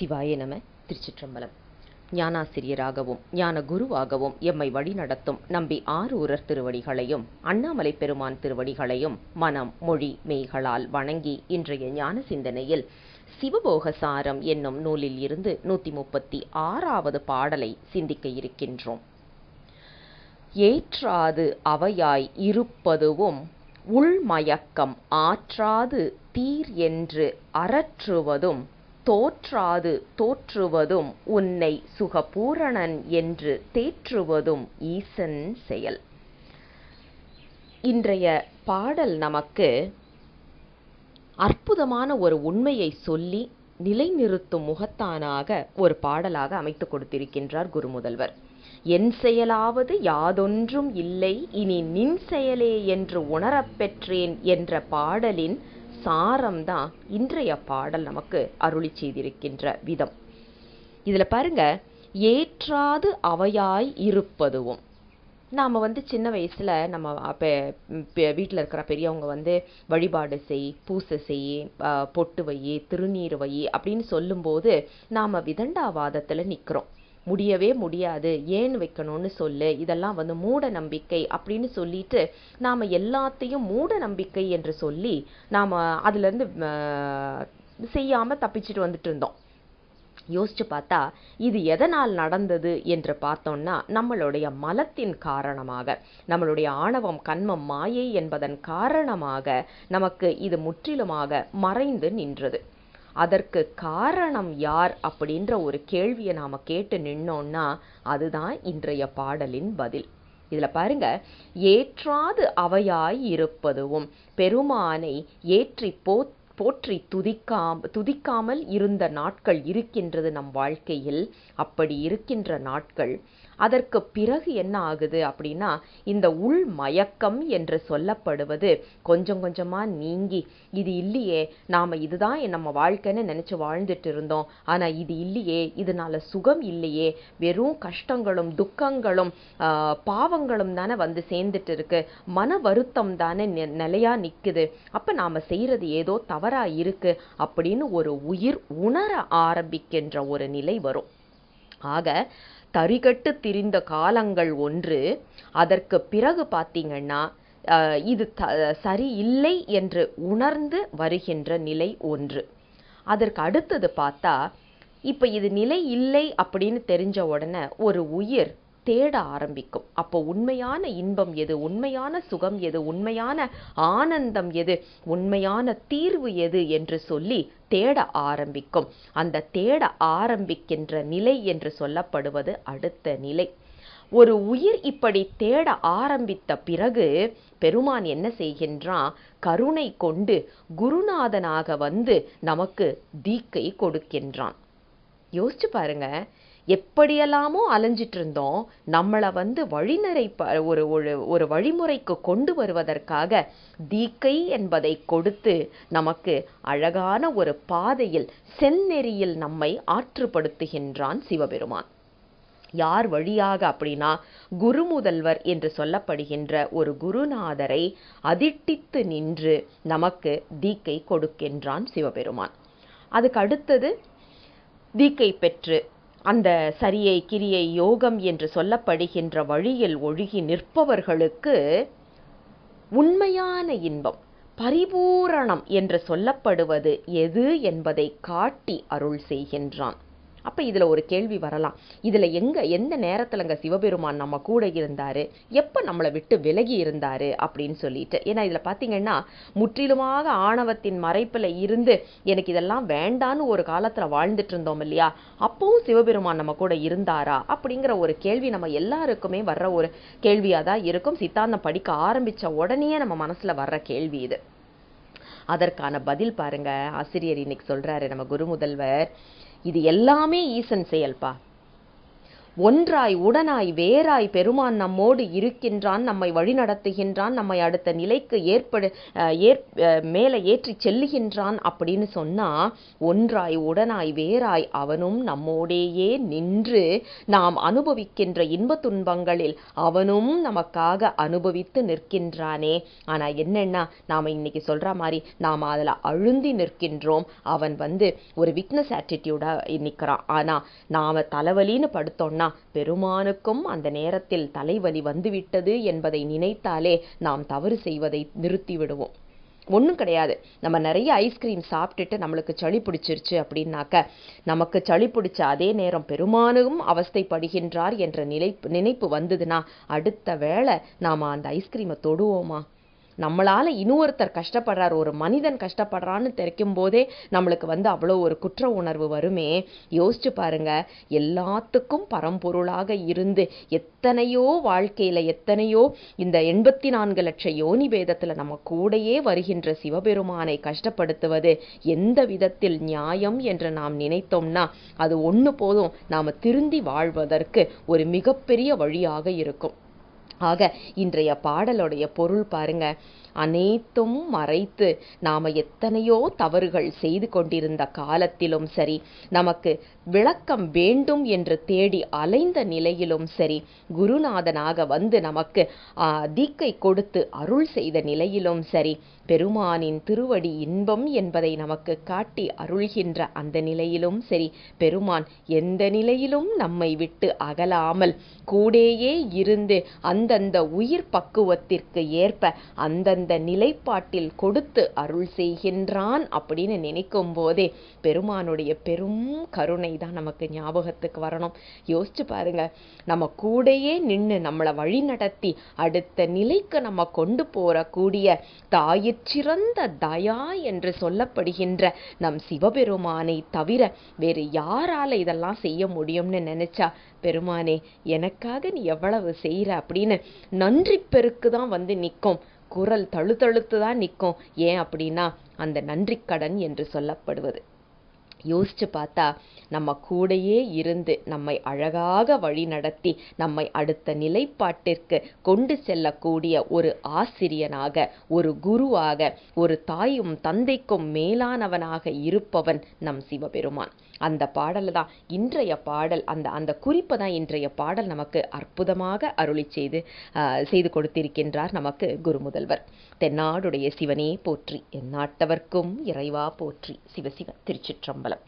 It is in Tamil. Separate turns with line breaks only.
சிவாய நம திருச்சிற்றம்பலம். ஞானாசிரியராகவும் ஞான குருவாகவும் எம்மை வழிநடத்தும் நம்பி ஆரூரர் திருவடிகளையும் அண்ணாமலை பெருமான் திருவடிகளையும் மனம் மொழி மெய்களால் வணங்கி இன்றைய ஞான சிந்தனையில் சிவபோக சாரம் என்னும் நூலில் இருந்து நூத்தி முப்பத்தி ஆறாவது பாடலை சிந்திக்க இருக்கின்றோம். ஏற்றாது அவையாய் இருப்பதுவும் உள்மயக்கம் ஆற்றாது தீர் என்று அரற்றுவதும் தோற்றாது தோற்றுவதும் உன்னை சுகபூரணன் என்று தேற்றுவதும் ஈசன் செயல். இன்றைய பாடல் நமக்கு அற்புதமான ஒரு உண்மையை சொல்லி நிலைநிறுத்தும் முகத்தானாக ஒரு பாடலாக அமைத்து கொடுத்திருக்கின்றார் குருமுதல்வர். என் செயலாவது யாதொன்றும் இல்லை இனி நின் செயலே என்று உணரப் பெற்றேன் என்ற பாடலின் சாரம்தான் இன்றைய பாடல் நமக்கு அருளி செய்திருக்கின்ற விதம். இதில் பாருங்க ஏற்றாது அவையாய் இருப்பதுவும். நாம் வந்து சின்ன வயசில் நம்ம அப்போ வீட்டில் இருக்கிற பெரியவங்க வந்து வழிபாடு செய் பூசை செய் பொட்டு வை திருநீர் வை அப்படின்னு சொல்லும்போது நாம் விதண்டாவாதத்தில் நிற்கிறோம் முடியவே முடியாது. ஏன் வைக்கணும்னு சொல்லு. இதெல்லாம் வந்து மூட நம்பிக்கை அப்படின்னு சொல்லிட்டு நாம் எல்லாத்தையும் மூட நம்பிக்கை என்று சொல்லி நாம் அதுலேருந்து செய்யாமல் தப்பிச்சுட்டு வந்துட்டு இருந்தோம். யோசிச்சு பார்த்தா இது எதனால் நடந்தது என்று பார்த்தோம்னா நம்மளுடைய மலத்தின் காரணமாக நம்மளுடைய ஆணவம் கண்மம் மாயை என்பதன் காரணமாக நமக்கு இது முற்றிலுமாக மறைந்து நின்றது. அதற்கு காரணம் யார் அப்படின்ற ஒரு கேள்வியை நாம கேட்டு நின்னோன்னா அதுதான் இன்றைய பாடலின் பதில். இதுல பாருங்க ஏற்றாது அவையாய் இருப்பதுவும் பெருமானை ஏற்றி போ போற்றி துதிக்காம் துதிக்காமல் இருந்த நாட்கள் இருக்கின்றது நம் வாழ்க்கையில். அப்படி இருக்கின்ற நாட்கள் அதற்கு பிறகு என்ன ஆகுது அப்படின்னா இந்த உள் மயக்கம் என்று சொல்லப்படுவது கொஞ்சம் கொஞ்சமா நீங்கி இது இல்லையே நாம இதுதான் நம்ம வாழ்க்கைன்னு நினைச்சு வாழ்ந்துட்டு இருந்தோம். ஆனா இது இல்லையே இதனால சுகம் இல்லையே வெறும் கஷ்டங்களும் துக்கங்களும் பாவங்களும் தானே வந்து சேர்ந்துட்டு இருக்கு. மன வருத்தம் தானே நிலையா நிக்குது. அப்ப நாம செய்யறது ஏதோ தவறா இருக்கு அப்படின்னு ஒரு உயிர் உணர ஆரம்பிக்கின்ற ஒரு நிலை வரும். ஆக தறிகட்டு திரிந்த காலங்கள் ஒன்று. அதற்கு பிறகு பார்த்திங்கன்னா இது த சரி இல்லை என்று உணர்ந்து வருகின்ற நிலை ஒன்று. அதற்கு அடுத்தது பார்த்தா இப்போ இது நிலை இல்லை அப்படின்னு தெரிஞ்ச உடனே ஒரு உயிர் தேட ஆரம்பிக்கும். அப்போ உண்மையான இன்பம் எது? உண்மையான சுகம் எது? உண்மையான ஆனந்தம் எது? உண்மையான தீர்வு எது? என்று சொல்லி தேட ஆரம்பிக்கும். அந்த தேட ஆரம்பிக்கின்ற நிலை என்று சொல்லப்படுவது அடுத்த நிலை. ஒரு உயிர் இப்படி தேட ஆரம்பித்த பிறகு பெருமான் என்ன செய்கின்றான்? கருணை கொண்டு குருநாதனாக வந்து நமக்கு தீக்கை கொடுக்கின்றான். யோசிச்சு பாருங்க. எப்படியெல்லாமோ அலைஞ்சிட்டு இருந்தோம் நம்மளை வந்து வழிநரை ஒரு ஒரு ஒரு வழிமுறைக்கு கொண்டு வருவதற்காக தீக்கை என்பதை கொடுத்து நமக்கு அழகான ஒரு பாதையில் செந்நெறியில் நம்மை ஆற்றுப்படுத்துகின்றான் சிவபெருமான். யார் வழியாக அப்படின்னா குருமுதல்வர் என்று சொல்லப்படுகின்ற ஒரு குருநாதரை அதிட்டித்து நின்று நமக்கு தீக்கை கொடுக்கின்றான் சிவபெருமான். அதுக்கு அடுத்தது தீக்கை பெற்று அந்த சரியை கிரியை யோகம் என்று சொல்லப்படுகின்ற வழியில் ஒழுகி நிற்பவர்களுக்கு உண்மையான இன்பம் பரிபூரணம் என்று சொல்லப்படுவது எது என்பதை காட்டி அருள் செய்கின்றான். அப்ப இதுல ஒரு கேள்வி வரலாம். இதுல எங்க எந்த நேரத்தில்ங்க சிவபெருமான் நம்ம கூட இருந்தாரு? எப்ப நம்மளை விட்டு விலகி இருந்தாரு? அப்படின்னு சொல்லிட்டு. ஏன்னா இதுல பார்த்தீங்கன்னா முற்றிலுமாக ஆணவத்தின் மறைப்புல இருந்து எனக்கு இதெல்லாம் வேண்டான்னு ஒரு காலத்துல வாழ்ந்துட்டு இருந்தோம் இல்லையா? அப்பவும் சிவபெருமான் நம்ம கூட இருந்தாரா? அப்படிங்கிற ஒரு கேள்வி நம்ம எல்லாருக்குமே வர்ற ஒரு கேள்வியாக தான் இருக்கும். சித்தாந்தம் படிக்க ஆரம்பிச்ச உடனே நம்ம மனசுல வர்ற கேள்வி இது. அதற்கான பதில் பாருங்க. ஆசிரியர் இன்னைக்கு சொல்றாரு நம்ம குரு முதல்வர். இது எல்லாமே ஈசன் செயல்பா. ஒன்றாய் உடனாய் வேறாய் பெருமான் நம்மோடு இருக்கின்றான் நம்மை வழிநடத்துகின்றான் நம்மை அடுத்த நிலைக்கு ஏற்படு ஏற் மேலே ஏற்றி செல்லுகின்றான் அப்படின்னு சொன்னால் ஒன்றாய் உடனாய் வேறாய் அவனும் நம்மோடேயே நின்று நாம் அனுபவிக்கின்ற இன்ப துன்பங்களில் அவனும் நமக்காக அனுபவித்து நிற்கின்றானே. ஆனால் என்னென்னா நாம் இன்னைக்கு சொல்கிற மாதிரி நாம் அதில் அழுந்தி நிற்கின்றோம். அவன் வந்து ஒரு விக்னஸ் ஆட்டிடியூடாக நிற்கிறான். ஆனால் நாம் தலைவலின்னு படுத்தோம்னா பெருமானுக்கும் அந்த நேரத்தில் தலைவலி வந்துவிட்டது என்பதை நினைத்தாலே நாம் தவறு செய்வதை நிறுத்தி விடுவோம் ஒன்றும் கிடையாது. நம்ம நிறைய ஐஸ்கிரீம் சாப்பிட்டுட்டு நம்மளுக்கு சளி பிடிச்சிருச்சு அப்படின்னாக்க நமக்கு சளி பிடிச்ச அதே நேரம் பெருமானும் அவஸ்தைப்படுகின்றார் என்ற நிலை நினைப்பு வந்ததுன்னா அடுத்த வேளை நாம் அந்த ஐஸ்கிரீமை தொடுவோமா? நம்மளால இன்னொருத்தர் கஷ்டப்படுறார் ஒரு மனிதன் கஷ்டப்படுறான்னு தெரிக்கும் போதே நம்மளுக்கு வந்து அவ்வளோ ஒரு குற்ற உணர்வு வருமே. யோசிச்சு பாருங்க எல்லாத்துக்கும் பரம்பொருளாக இருந்து எத்தனையோ வாழ்க்கையில எத்தனையோ இந்த எண்பத்தி நான்கு லட்ச யோனி பேதத்தில் நம்ம கூடயே வருகின்ற சிவபெருமானை கஷ்டப்படுத்துவது எந்த விதத்தில் நியாயம் என்று நாம் நினைத்தோம்னா அது ஒன்று போதும். நாம் திருந்தி வாழ்வதற்கு ஒரு மிகப்பெரிய வழியாக இருக்கும். ஆக இன்றைய பாடலுடைய பொருள் பாருங்க. அனைத்தும் மறைத்து நாம எத்தனையோ தவறுகள் செய்து கொண்டிருந்த காலத்திலும் சரி நமக்கு விளக்கம் வேண்டும் என்று தேடி அலைந்த நிலையிலும் சரி குருநாதனாக வந்து நமக்கு தீக்கை கொடுத்து அருள் செய்த நிலையிலும் சரி பெருமானின் திருவடி இன்பம் என்பதை நமக்கு காட்டி அருள்கின்ற அந்த நிலையிலும் சரி பெருமான் எந்த நிலையிலும் நம்மை விட்டு அகலாமல் கூடேயே இருந்து அந்த அந்தந்த உயிர் பக்குவத்திற்கு ஏற்ப அந்தந்த நிலைப்பாட்டில் கொடுத்து அருள் செய்கின்றான் அப்படின்னு நினைக்கும் போதே பெருமானுடைய பெரும் கருணை தான் நமக்கு ஞாபகத்துக்கு வரணும். யோசிச்சு பாருங்க நம்ம கூடயே நின்று நம்மளை வழி நடத்தி அடுத்த நிலைக்கு நம்ம கொண்டு போறக்கூடிய தாயிற்சிறந்த தயா என்று சொல்லப்படுகின்ற நம் சிவபெருமானை தவிர வேறு யாரால இதெல்லாம் செய்ய முடியும்னு நினைச்சா பெருமானே எனக்காக நீ எவ்வளவு செய்யற அப்படின்னு நன்றி பெருக்கு தான் வந்து நிற்கும் குரல் தழுத்தழுத்து தான் நிற்கும் ஏன் அப்படின்னா அந்த நன்றிக்கடன் என்று சொல்லப்படுவது. யோசிச்சு பார்த்தா நம்ம கூடயே இருந்து நம்மை அழகாக வழி நடத்தி நம்மை அடுத்த நிலைப்பாட்டிற்கு கொண்டு செல்லக்கூடிய ஒரு ஆசிரியனாக ஒரு குருவாக ஒரு தாயும் தந்தைக்கும் மேலானவனாக இருப்பவன் நம் சிவபெருமான். அந்த பாடலை தான் இன்றைய பாடல் அந்த அந்த குறிப்பை தான் இன்றைய பாடல் நமக்கு அற்புதமாக அருளி செய்து செய்து கொடுத்திருக்கின்றார் நமக்கு குருமுதல்வர். தென்னாடுடைய சிவனே போற்றி எந்நாட்டவர்க்கும் இறைவா போற்றி. சிவசிவ திருச்சிற்றம்பலம்.